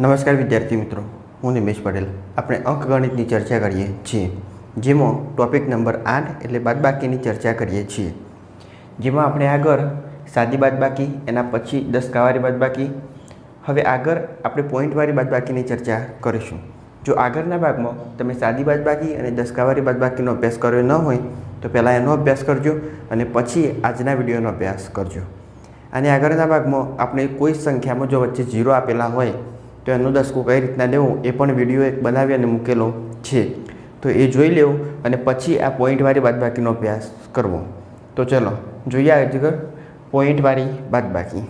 નમસ્કાર વિદ્યાર્થી મિત્રો, હું નિમેશ પટેલ. આપણે અંકગણિતની ચર્ચા કરીએ છીએ, જેમાં ટોપિક નંબર આઠ એટલે બાદબાકીની ચર્ચા કરીએ છીએ. જેમાં આપણે આગળ સાદી બાદબાકી, એના પછી દસકાવારી બાદબાકી, હવે આગળ આપણે પોઈન્ટવાળી બાદબાકીની ચર્ચા કરીશું. જો આગળના ભાગમાં તમે સાદી બાદબાકી અને દસકાવારી બાદબાકીનો અભ્યાસ કર્યો ન હોય, તો પહેલાં એનો અભ્યાસ કરજો અને પછી આજના વિડીયોનો અભ્યાસ કરજો. અને આગળના ભાગમાં આપણે કોઈ સંખ્યામાં જો વચ્ચે ઝીરો આપેલા હોય તો એનું દસકું કઈ રીતના લેવું એ પણ વીડિયો એક બનાવી અને મૂકેલો છે. તો એ જોઈ લેવું અને પછી આ પોઈન્ટવાળી બાદબાકીનો અભ્યાસ કરવો. તો ચલો, જોઈએ આગળ પોઈન્ટવાળી બાદબાકી.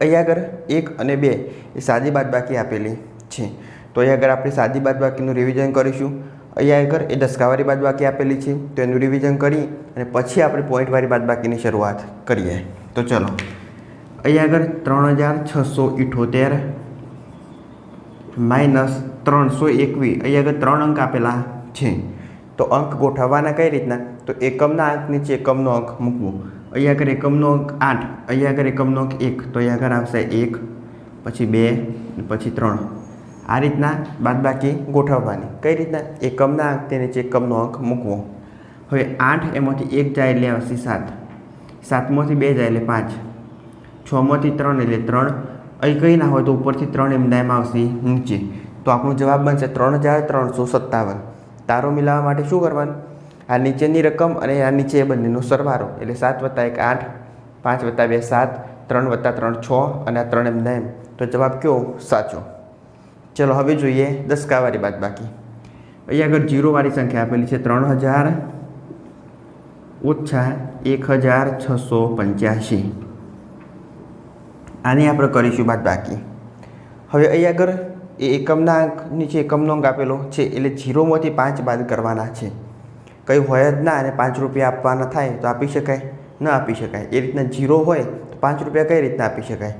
અહીંયા આગળ એક અને બે એ સાદી બાદબાકી આપેલી છે. તો અહીંયા આગળ આપણે સાદી બાદબાકીનું રિવિઝન કરીશું. અહીંયા આગળ એ દસકાવાળી બાદબાકી આપેલી છે. તો એનું રિવિઝન કરી અને પછી આપણે પોઈન્ટવાળી બાદબાકીની શરૂઆત કરીએ. તો ચલો અહીંયા આગળ ત્રણ હજાર છસો ઇઠોતેર માઇનસ ત્રણસો એકવીસ અહીંયા આગળ ત્રણ અંક આપેલા છે. તો અંક ગોઠવવાના કઈ રીતના? તો એકમના અંક નીચે એકમનો અંક મૂકવો. અહીંયા આગળ એકમનો અંક આઠ અહીંયા આગળ એકમનો અંક એક, તો અહીંયા આગળ આવશે એક, પછી બે પછી ત્રણ. આ રીતના બાદબાકી ગોઠવવાની. કઈ રીતના? એકમના અંક તેને એકમનો અંક મૂકવો. હવે આઠ એમાંથી એક જાય એટલે આવશે સાત. સાતમાંથી બે જાય એટલે પાંચ. છમાંથી ત્રણ એટલે ત્રણ. અહીં કંઈ ના હોય તો ઉપરથી ત્રણ એમના એમ આવશે નીચે. તો આપણો જવાબ બનશે ત્રણ હજાર ત્રણસો સત્તાવન. તારો મિલાવવા માટે શું કરવાનું? આ નીચેની રકમ અને આ નીચે બંનેનો સરવાળો એટલે સાત વત્તા એક આઠ, પાંચ વત્તા બે સાત, ત્રણ વત્તા ત્રણ છ અને આ ત્રણ એમના એમ તો જવાબ કયો? સાચો. ચલો હવે જોઈએ દસકાવાળી બાદ બાકી. અહીંયા આગળ જીરોવાળી સંખ્યા આપેલી છે ત્રણ હજાર ઓછા એક હજાર છસો પંચ્યાસી. આની આપણે કરીશું બાદ બાકી. હવે અહીં આગળ એ એકમના અંક નીચે એકમનો અંક આપેલો છે, એટલે જીરોમાંથી પાંચ બાદ કરવાના છે. કંઈ હોય જ ના અને પાંચ રૂપિયા આપવાના થાય તો આપી શકાય, ન આપી શકાય. એ રીતના જીરો હોય તો પાંચ રૂપિયા કઈ રીતના આપી શકાય?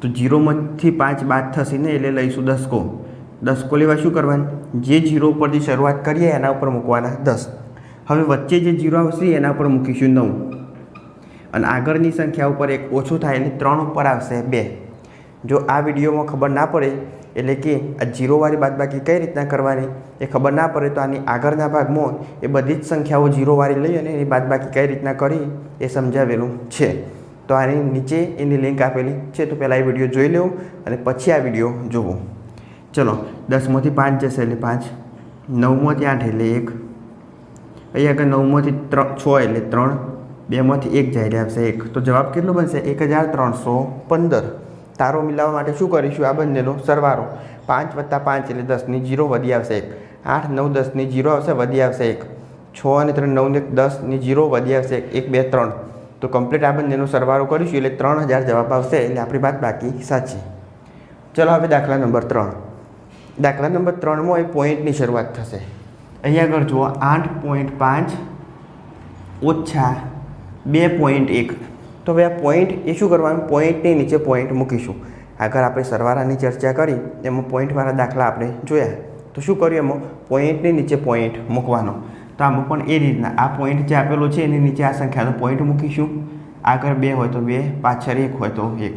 તો જીરોમાંથી પાંચ બાદ થશે ને એટલે લઈશું દસકો. દસકો લેવા શું કરવાનું? જે જીરો ઉપરથી શરૂઆત કરીએ એના ઉપર મૂકવાના દસ. હવે વચ્ચે જે જીરો આવશે એના ઉપર મૂકીશું નવ. અને આગળની સંખ્યા ઉપર એક ઓછું થાય એટલે ત્રણ ઉપર આવશે બે. જો આ વિડીયોમાં ખબર ના પડે, એટલે કે આ જીરોવાળી બાદબાકી કઈ રીતના કરવાની એ ખબર ના પડે, તો આની આગળના ભાગમાં એ બધી જ સંખ્યાઓ જીરોવાળી લઈ અને એની બાદબાકી કઈ રીતના કરી એ સમજાવેલું છે. તો આની નીચે એની લિંક આપેલી છે, તો પહેલાં એ વીડિયો જોઈ લેવું અને પછી આ વીડિયો જોવો. ચલો, દસમાંથી પાંચ જશે, એટલે પાંચ. નવમાંથી આઠ, એટલે એક. અહીંયા આગળ નવમાંથી ત્રણ, છ, એટલે ત્રણ. બેમાંથી એક એટલે આવશે એક. તો જવાબ કેટલો બનશે? એક હજાર ત્રણસો પંદર. તારો મિલાવવા માટે શું કરીશું? આ બંનેનો સરવારો. પાંચ વત્તા પાંચ એટલે દસની જીરો વધી આવશે એક. આઠ નવ દસની જીરો આવશે, વધી આવશે એક. છ અને ત્રણ નવને દસની જીરો વધી આવશે એક. બે, ત્રણ. તો કમ્પ્લીટ આ બંનેનો સરવારો કરીશું એટલે ત્રણ હજાર જવાબ આવશે એટલે આપણી વાત બાકી સાચી. ચલો હવે દાખલા નંબર ત્રણ. દાખલા નંબર ત્રણમાં એ પોઈન્ટની શરૂઆત થશે. અહીંયા આગળ જુઓ, આઠ પોઈન્ટ પાંચ ઓછા બે પોઈન્ટ એક. તો હવે આ પોઈન્ટ એ શું કરવાનું? પોઈન્ટની નીચે પોઈન્ટ મૂકીશું. આગળ આપણે સરવાળાની ચર્ચા કરી, એમાં પોઈન્ટવાળા દાખલા આપણે જોયા. તો શું કર્યું એમાં? પોઈન્ટની નીચે પોઈન્ટ મૂકવાનો. તો આમાં પણ એ રીતના. આ પોઈન્ટ જે આપેલો છે, એની નીચે આ સંખ્યાનો પોઈન્ટ મૂકીશું. આગળ બે હોય તો બે, પાછળ એક હોય તો એક.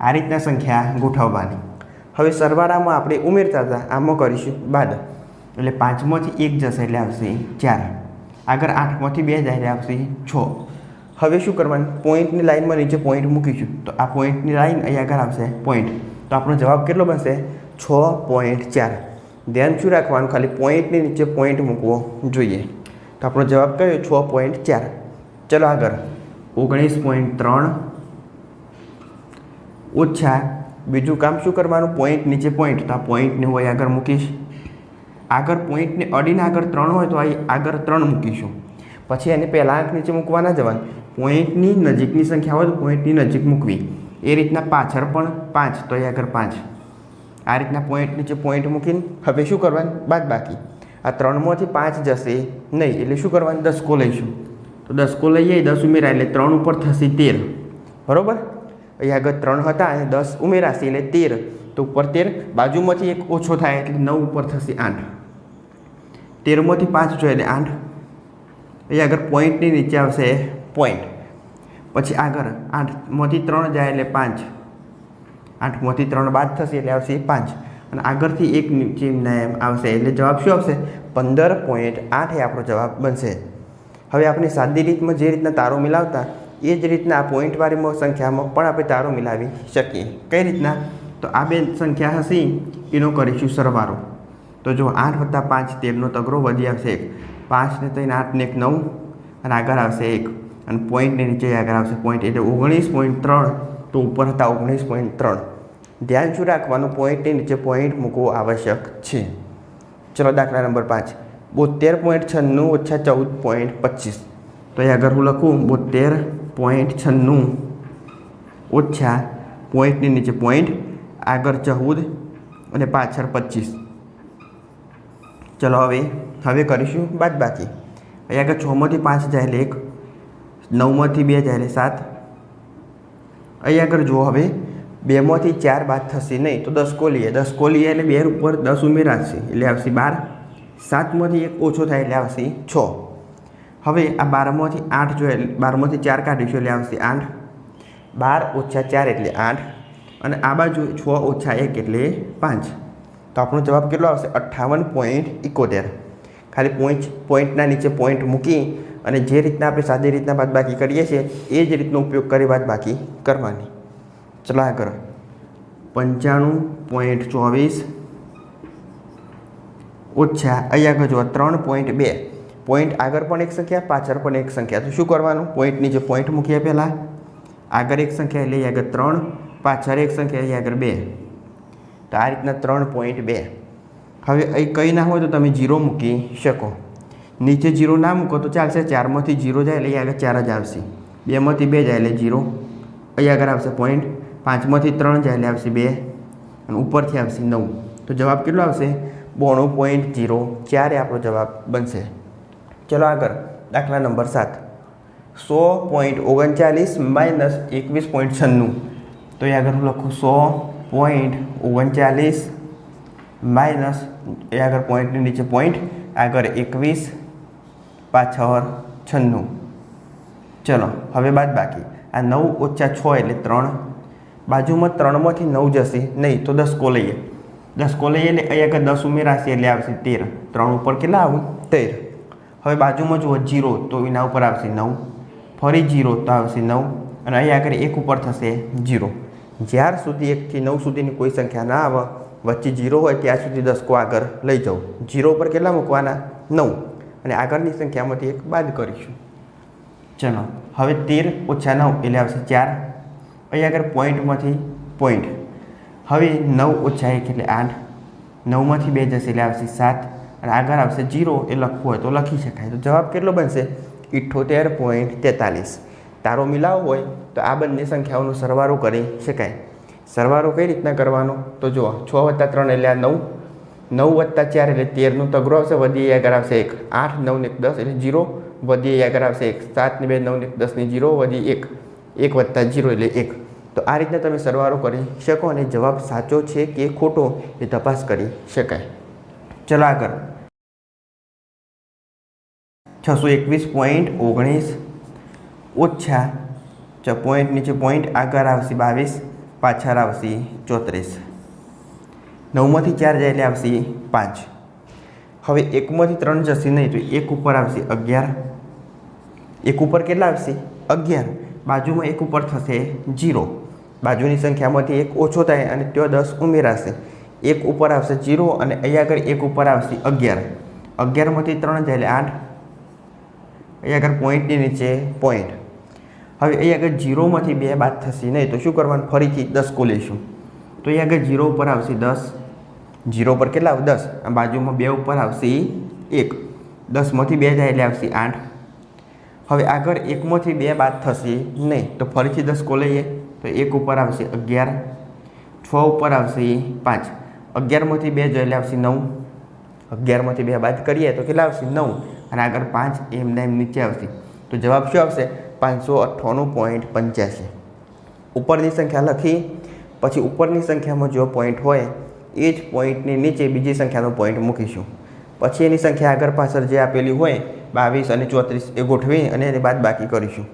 આ રીતના સંખ્યા ગોઠવવાની. હવે સરવાળામાં આપણે ઉમેરતા હતા. આમાં કરીશું બાદ. એટલે પાંચમાંથી એક જશે એટલે આવશે ચાર. આગળ આઠમાંથી બે જાય એટલે આવશે છ. હવે શું કરવાનું? પોઈન્ટની લાઇનમાં નીચે પોઈન્ટ મૂકીશું. તો આ પોઈન્ટની લાઇન અહીં આગળ આવશે. પોઈન્ટ તો આપણો જવાબ કેટલો બનશે? છ પોઈન્ટ ચાર. ધ્યાન શું રાખવાનું? ખાલી પોઈન્ટની નીચે પોઈન્ટ મૂકવો જોઈએ. તો આપણો જવાબ કયો? છ પોઈન્ટ ચાર. ચલો આગળ. ઓગણીસ પોઈન્ટ ત્રણ. ઓછા. બીજું કામ શું કરવાનું? પોઈન્ટ નીચે પોઈન્ટ તો આ પોઈન્ટને હું આગળ મૂકીશ. આગળ પોઈન્ટને અડીને આગળ ત્રણ હોય તો અહીં આગળ ત્રણ મૂકીશું. પછી એને પહેલાં આંખ નીચે મૂકવાના જવાનું. પોઈન્ટની નજીકની સંખ્યા હોય તો પોઈન્ટની નજીક મૂકવી. એ રીતના પાછળ પણ પાંચ, તો અહીં આગળ પાંચ. આ રીતના પોઈન્ટ નીચે પોઈન્ટ મૂકીને હવે શું કરવાનું? બાદ બાકી આ ત્રણમાંથી પાંચ જશે નહીં, એટલે શું કરવાનું? દસકો લઈશું. તો દસકો લઈએ, દસ ઉમેરા એટલે ત્રણ ઉપર થશે તેર. બરાબર? અહીંયા આગળ ત્રણ હતા અને દસ ઉમેરાશે, એટલે તેર. તો ઉપર તેર, બાજુમાંથી એક ઓછો થાય, એટલે નવ ઉપર થશે આઠ. તેરમાંથી પાંચ જોઈએ, એટલે આઠ. અહીં આગળ પોઈન્ટની નીચે આવશે પોઈન્ટ પછી આગળ આઠમાંથી ત્રણ જાય એટલે પાંચ. આઠમાંથી ત્રણ બાદ થશે એટલે આવશે પાંચ. અને આગળથી એક ચિહ્ન આવશે એટલે જવાબ શું આવશે? પંદર પોઈન્ટ આઠ એ આપણો જવાબ બનશે. હવે આપણે સાદી રીતમાં જે રીતના તારો મિલાવતા, એ જ રીતના આ પોઈન્ટવાળી સંખ્યામાં પણ આપણે તારો મિલાવી શકીએ. કઈ રીતના? તો આ બે સંખ્યા હશે, એનો કરીશું સરવારો. તો જો આઠ વત્તા પાંચ તેરનો તગડો વધી આવશે એક. પાંચને ત્રણ આઠને એક, નવ. અને આગળ આવશે એક. અને પોઈન્ટને નીચે આગળ આવશે પોઈન્ટ એટલે ઓગણીસ પોઈન્ટ ત્રણ તો ઉપર હતા ઓગણીસ પોઈન્ટ ત્રણ. ધ્યાન શું રાખવાનું? પોઈન્ટની નીચે પોઈન્ટ મૂકવો આવશ્યક છે. ચલો દાખલા નંબર પાંચ. બોતેર પોઈન્ટ છન્નું ઓછા ચૌદ પોઈન્ટ પચીસ. તો અહીં આગળ હું લખું, બોતેર પોઈન્ટ છન્નું ઓછા પોઈન્ટની નીચે પોઈન્ટ આગળ ચૌદ અને પાછળ પચીસ. ચલો હવે હવે કરીશું બાદ બાકી અહીં આગળ છમાંથી પાંચ જાય એટલે એક નવમાંથી બે જાય એટલે સાત. અહીંયા આગળ જુઓ હવે, બેમાંથી ચાર બાદ થશે નહીં, તો દસ કોલીએ. દસ કોલીએ એટલે બે ઉપર દસ ઉમેરાશે, એટલે આવશે બાર. સાતમાંથી એક ઓછો થાય એટલે આવશે છ. હવે આ બારમાંથી આઠ જોઈએ બારમાંથી ચાર કાઢીશું એટલે આવશે આઠ. બાર ઓછા ચાર એટલે આઠ. અને આ બાજુ છ ઓછા એક એટલે પાંચ. તો આપણો જવાબ કેટલો આવશે? અઠ્ઠાવન પોઈન્ટ ઇકોતેર ખાલી પોઈન્ટ પોઈન્ટના નીચે પોઈન્ટ મૂકી અને જે રીતના આપણે સાદી રીતના બાદબાકી કરીએ છીએ, એ જ રીતનો ઉપયોગ કરી બાદબાકી કરવાની. ચલો કરો. પંચાણું પોઈન્ટ ચોવીસ ઓછા, અહીંયા આગળ જુઓ, ત્રણ પોઈન્ટ બે. પોઈન્ટ આગળ પણ એક સંખ્યા, પાછળ પણ એક સંખ્યા. તો શું કરવાનું? પોઈન્ટની નીચે પોઈન્ટ મૂકીએ પહેલાં, આગળ એક સંખ્યા એટલે આગળ ત્રણ, પાછળ એક સંખ્યા અહીં આગળ બે. તો આ રીતના ત્રણ પોઈન્ટ બે. હવે અહીં કંઈ ના હોય તો તમે જીરો મૂકી શકો. નીચે જીરો ના મૂકો તો ચાલશે ચારમાંથી જીરો જાય એટલે અહીંયા આગળ ચાર જ આવશે. બેમાંથી બે જાય એટલે જીરો. અહીં આગળ આવશે પોઈન્ટ પાંચમાંથી ત્રણ જાય એટલે આવશે બે. અને ઉપરથી આવશે નવ. તો જવાબ કેટલો આવશે? બોણું પોઈન્ટ જીરો. ચાર આપણો જવાબ બનશે. ચલો આગળ. દાખલા નંબર સાત. સો પોઈન્ટ ઓગણચાલીસ માઇનસ એકવીસ પોઈન્ટ છન્નું. તો એ આગળ હું લખું સો પોઈન્ટ ઓગણચાલીસ માઇનસ એ આગળ પોઈન્ટની નીચે પોઈન્ટ આગળ એકવીસ પાછળ છન્નું. ચલો, હવે બાદ બાકી. આ નવ ઓછા છ એટલે ત્રણ. બાજુમાં ત્રણમાંથી નવ જશે. નહીં, તો દસ કો લઈએ દસ કો લઈએ એટલે અહીં આગળ દસ ઉમેરાશે એટલે આવશે તેર. ત્રણ ઉપર કેટલા આવું? તેર. હવે બાજુમાં જુઓ, જીરો, તો એના ઉપર આવશે નવ. ફરી જીરો, તો આવશે નવ. અને અહીં આગળ એક ઉપર થશે જીરો. જ્યાર સુધી એકથી નવ સુધીની કોઈ સંખ્યા ના આવે, વચ્ચે જીરો હોય, ત્યાં સુધી દસકો આગળ લઈ જાઉં જીરો ઉપર કેટલા મૂકવાના? નવ. અને આગળની સંખ્યામાંથી એક બાદ કરીશું. ચલો, હવે તેર ઓછા નવ એટલે આવશે ચાર. અહીં આગળ પોઈન્ટમાંથી પોઈન્ટ. હવે નવ ઓછા એક એટલે આઠ. નવમાંથી બે જશે એટલે આવશે સાત. અને આગળ આવશે જીરો એ લખવું હોય તો લખી શકાય. તો જવાબ કેટલો બનશે? ઇઠ્ઠોતેર પોઈન્ટ તેતાલીસ. તારો મિલાવો હોય તો આ બંને સંખ્યાઓનો સરવારો કરી શકાય. સરવારો કઈ રીતના કરવાનો? તો જુઓ, છ વત્તા ત્રણ એટલે આ નવ. નવ વત્તા ચાર એટલે તેરનું તગરો આવશે વધી આગળ આવશે એક આઠ નવ ને દસ એટલે જીરો વધી આગળ આવશે એક સાત ને બે નવ ને દસની જીરો વધી એક એક વત્તા જીરો એટલે એક તો આ રીતના તમે સરવાળો કરી શકો અને જવાબ સાચો છે કે ખોટો એ તપાસ કરી શકાય ચલો આગળ છસો એકવીસ પોઈન્ટ ઓગણીસ ઓછા પોઈન્ટ નીચે પોઈન્ટ આગળ આવશે બાવીસ પાછળ આવશે ચોત્રીસ નવમાંથી ચાર જાય એટલે આવશે પાંચ. હવે એકમાંથી ત્રણ જશે નહીં તો એક ઉપર આવશે અગિયાર. એક ઉપર કેટલા આવશે? અગિયાર. બાજુમાં એક ઉપર થશે જીરો. બાજુની સંખ્યામાંથી એક ઓછો થાય અને ત્યાં દસ ઉમેરાશે. એક ઉપર આવશે જીરો અને અહીંયા આગળ એક ઉપર આવશે અગિયાર. અગિયારમાંથી ત્રણ જાય એટલે આઠ. અહીંયા આગળ પોઈન્ટની નીચે પોઈન્ટ. હવે અહીં આગળ જીરોમાંથી બે બાદ થશે નહીં તો શું કરવાનું? ફરીથી દસ લઈશું તો અહીં આગળ જીરો ઉપર આવશે દસ. જીરો પર કેટલા દસ. આ બાજુમાં બે ઉપર આવશે એક. દસમાંથી બે જાય એટલે આવશે આઠ. હવે આગળ એકમાંથી બે બાદ થશે નહીં તો ફરીથી દસ કો લઈએ, તો એક ઉપર આવશે અગિયાર. છ ઉપર આવશે પાંચ. અગિયારમાંથી બે જાય એટલે આવશે નવ. અગિયારમાંથી બે બાદ કરીએ તો કેટલા આવશે? નવ. અને આગળ પાંચ એમને એમ નીચે આવશે. તો જવાબ શું આવશે? પાંચસો અઠ્ઠાણું પોઈન્ટ પંચ્યાસી. ઉપરની સંખ્યા લખી, પછી ઉપરની સંખ્યામાં જો પોઈન્ટ હોય એ જ પોઈન્ટની નીચે બીજી સંખ્યાનો પોઈન્ટ મૂકીશું. પછી એની સંખ્યા આગળ પાછળ જે આપેલી હોય, બાવીસ અને ચોત્રીસ, એ ગોઠવી અને એની બાદ બાકી કરીશું.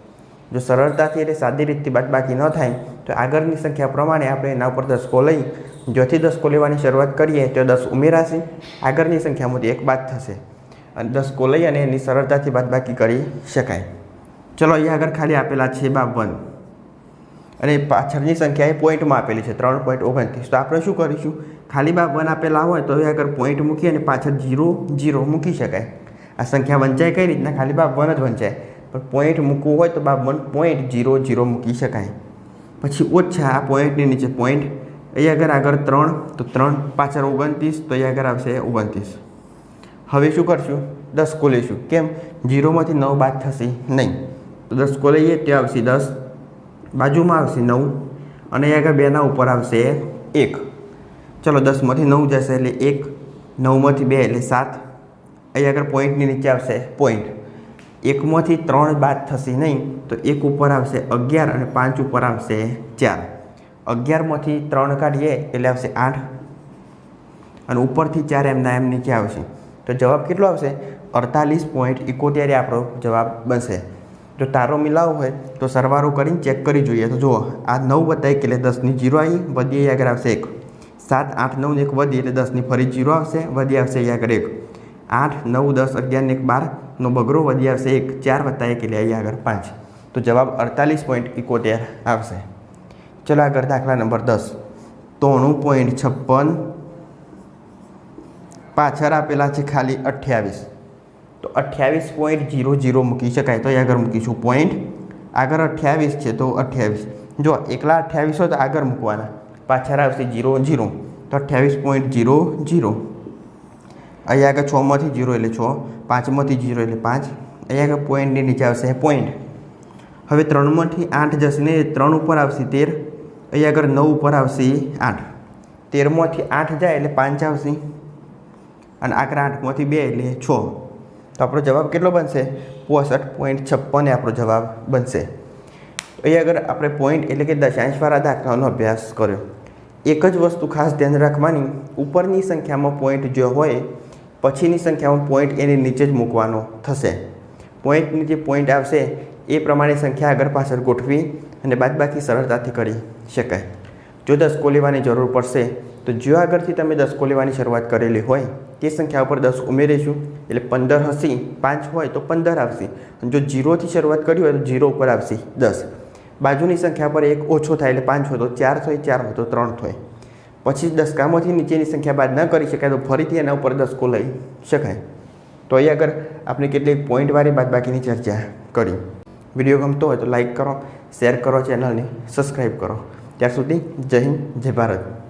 જો સરળતાથી એટલે સાદી રીતથી બાદ બાકી ન થાય, તો આગળની સંખ્યા પ્રમાણે આપણે એના ઉપર દસકો લઈ જોથી દસકો લેવાની શરૂઆત કરીએ, તો દસ ઉમેરાશે. આગળની સંખ્યામાંથી એક બાદ થશે. અને દસકો લઈ અને એની સરળતાથી બાદબાકી કરી શકાય. ચલો, અહીંયા આગળ ખાલી આપેલા છે બાવન. અને પાછળની સંખ્યા એ પોઈન્ટમાં આપેલી છે, ત્રણ પોઈન્ટ ઓગણત્રીસ. તો આપણે શું કરીશું? ખાલી બાવન આપેલા હોય તો એ આગળ પોઈન્ટ મૂકી અને પાછળ જીરો જીરો મૂકી શકાય. આ સંખ્યા વંચાય કઈ રીતના? ખાલી બાવન જ વંચાય. પણ પોઈન્ટ મૂકવું હોય તો બાવન પોઈન્ટ જીરો જીરો મૂકી શકાય. પછી ઓછા આ પોઈન્ટની નીચે પોઈન્ટ અહીંયા આગળ આગળ ત્રણ, તો ત્રણ પાછળ ઓગણત્રીસ, તો અહીંયા આગળ આવશે ઓગણત્રીસ. હવે શું કરશું? દસ ખોલીશું. કેમ? જીરોમાંથી નવ બાદ થશે નહીં. તો દસ ખોલીએ તે આવશે દસ. બાજુમાં આવશે નવ. અને અહીંયા આગળ બેના ઉપર આવશે એક. ચલો દસમાંથી નવ જશે એટલે એક, નવમાંથી બે એટલે સાત. અહીં આગળ પોઈન્ટની નીચે આવશે પોઈન્ટ એકમાંથી ત્રણ બાદ થશે નહીં તો એક ઉપર આવશે અગિયાર અને પાંચ ઉપર આવશે ચાર. અગિયારમાંથી ત્રણ કાઢીએ એટલે આવશે આઠ. અને ઉપરથી ચાર એમના એમ નીચે આવશે. તો જવાબ કેટલો આવશે? અડતાલીસ પોઈન્ટ ઇકોતેરે આપણો જવાબ બનશે. જો તારો મિલાવો હોય તો સરવારો કરીને ચેક કરી જોઈએ. તો જુઓ, આ નવ બતાવી એટલે દસની જીરો આવી બધી આગળ આવશે એક. સાત, આઠ નવને એક વધી એટલે દસની ફરી જીરો આવશે, વધી આવશે અહીંયા આગળ એક. આઠ, નવ, દસ, અગિયાર ને એક બારનો બગરો વધી આવશે એક, ચાર વત્તા એક એટલે અહીં આગળ પાંચ. તો જવાબ અડતાલીસ પોઈન્ટ ઇકોતેર આવશે. ચલો આગળ દાખલા નંબર દસ. ત્રણું પોઈન્ટ છપ્પન પાછળ આપેલા છે ખાલી અઠ્યાવીસ. તો અઠ્યાવીસ પોઈન્ટ જીરો જીરો મૂકી શકાય તો એ આગળ મૂકીશું પોઈન્ટ આગળ અઠ્યાવીસ છે તો અઠ્યાવીસ. જો એકલા અઠ્યાવીસ હોય તો આગળ મૂકવાના. પાછળ આવશે જીરો જીરો. તો અઠ્યાવીસ પોઈન્ટ જીરો જીરો. અહીંયા આગળ છમાંથી જીરો એટલે છ પાંચમાંથી જીરો એટલે પાંચ. અહીંયા આગળ પોઈન્ટની નીચે આવશે પોઈન્ટ હવે ત્રણમાંથી આઠ જશે ને ત્રણ ઉપર આવશે તેર. અહીંયા આગળ નવ ઉપર આવશે આઠ. તેરમાંથી આઠ જાય એટલે પાંચ આવશે. અને આગળ આઠમાંથી બે એટલે છ. તો આપણો જવાબ કેટલો બનશે? પોસઠ પોઈન્ટ છપ્પન આપણો જવાબ બનશે. અહીંયા આગળ આપણે પોઈન્ટ એટલે કે દશાંશવાળા દાખલાનો અભ્યાસ કર્યો. એક જ વસ્તુ ખાસ ધ્યાન રાખવાની, ઉપરની સંખ્યામાં પોઈન્ટ જો હોય, પછીની સંખ્યામાં પોઈન્ટ એની નીચે જ મૂકવાનો થશે. પોઈન્ટની જે પોઈન્ટ આવશે, એ પ્રમાણે સંખ્યા આગળ પાછળ ગોઠવી અને બાદબાકી સરળતાથી કરી શકાય. જો દસકો લેવાની જરૂર પડશે, તો જો આગળથી તમે દસકો લેવાની શરૂઆત કરેલી હોય, તે સંખ્યા ઉપર દસ ઉમેરીશું. એટલે પંદર હશે, પાંચ હોય તો પંદર આવશે. જો જીરોથી શરૂઆત કરી હોય તો જીરો ઉપર આવશે દસ. બાજુની સંખ્યા પર એક ઓછો થાય એટલે પાંચ હોય તો ચાર થાય, ચાર હોય તો ત્રણ થાય. પછી દસકામાંથી નીચેની સંખ્યા બાદ ન કરી શકાય તો ફરીથી એના ઉપર દસકો લઈ શકાય. તો અહીં આગળ આપણે કેટલીક પોઈન્ટવાળી બાદબાકીની ચર્ચા કરી. વીડિયો ગમતો હોય તો લાઈક કરો શેર કરો ચેનલને સબસ્ક્રાઈબ કરો. ત્યાર સુધી જય હિન્દ, જય ભારત.